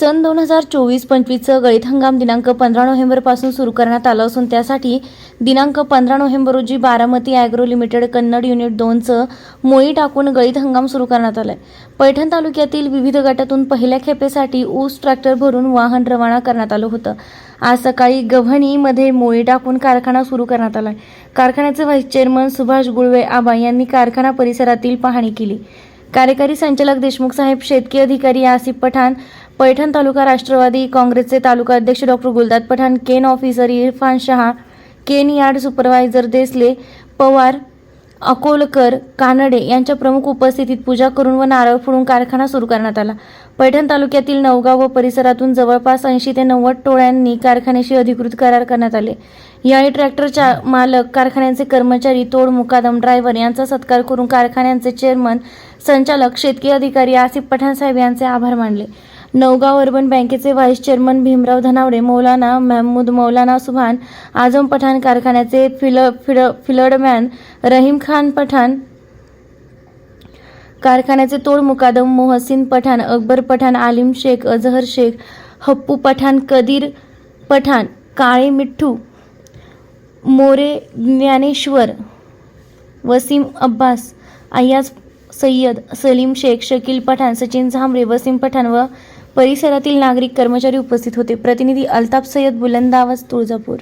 सन दोन हजार चोवीस पंचवीसचं गळीत हंगाम दिनांक पंधरा नोव्हेंबरपासून सुरू करण्यात आलं असून त्यासाठी दिनांक पंधरा नोव्हेंबर रोजी Baramati agro limited Kannad unit दोनचं मोळी टाकून गळीत हंगाम सुरू करण्यात आलाय. पैठण तालुक्यातील विविध गटातून पहिल्या खेपेसाठी ऊस ट्रॅक्टर भरून वाहन रवाना करण्यात आलं होतं. आज सकाळी गव्हाणीमध्ये मोळी टाकून कारखाना सुरू करण्यात आलाय. कारखान्याचे व्हाईस चेअरमन सुभाष गुळवे आबा यांनी कारखाना परिसरातील पाहणी केली. कार्यकारी संचालक देशमुख साहेब शेतकी अधिकारी आसिफ पठाण पैठण तालुका राष्ट्रवादी काँग्रेसचे तालुका अध्यक्ष doctor Guldad Pathan cane officer Irfan Shah cane yard supervisor Desle Pawar Akolkar Kanade यांच्या प्रमुख उपस्थितीत पूजा करून व नारळ फोडून कारखाना सुरू करण्यात आला. पैठण तालुक्यातील नवगाव व परिसरातून जवळपास ऐंशी ते नव्वद टोळ्यांनी कारखान्याशी अधिकृत करार करण्यात आले. यावेळी ट्रॅक्टरच्या मालक कारखान्यांचे कर्मचारी तोड मुकादम ड्रायव्हर यांचा सत्कार करून कारखान्यांचे चेअरमन संचालक शेतकी अधिकारी आसिफ पठाण साहेब यांचे आभार मानले. नवगाव अर्बन बँकेचे व्हाईस चेअरमन भीमराव धनावडे मौलाना महमूद मौलाना सुभान आझम पठाण कारखान्याचे फिल फिड फिलडमॅन रहीम खान पठाण कारखान्याचे तोड मुकादम मोहसिन पठाण अकबर पठाण आलिम शेख अजहर शेख हप्पू पठाण कदीर पठाण काळे मिठ्ठू मोरे ज्ञानेश्वर वसीम अब्बास अय्याज सय्यद सलीम शेख शकील पठाण सचिन झांबरे वसीम पठाण व परिसरातील नागरिक कर्मचारी उपस्थित होते. प्रतिनिधी अल्ताफ सय्यद बुलंदावाज तुळजापूर.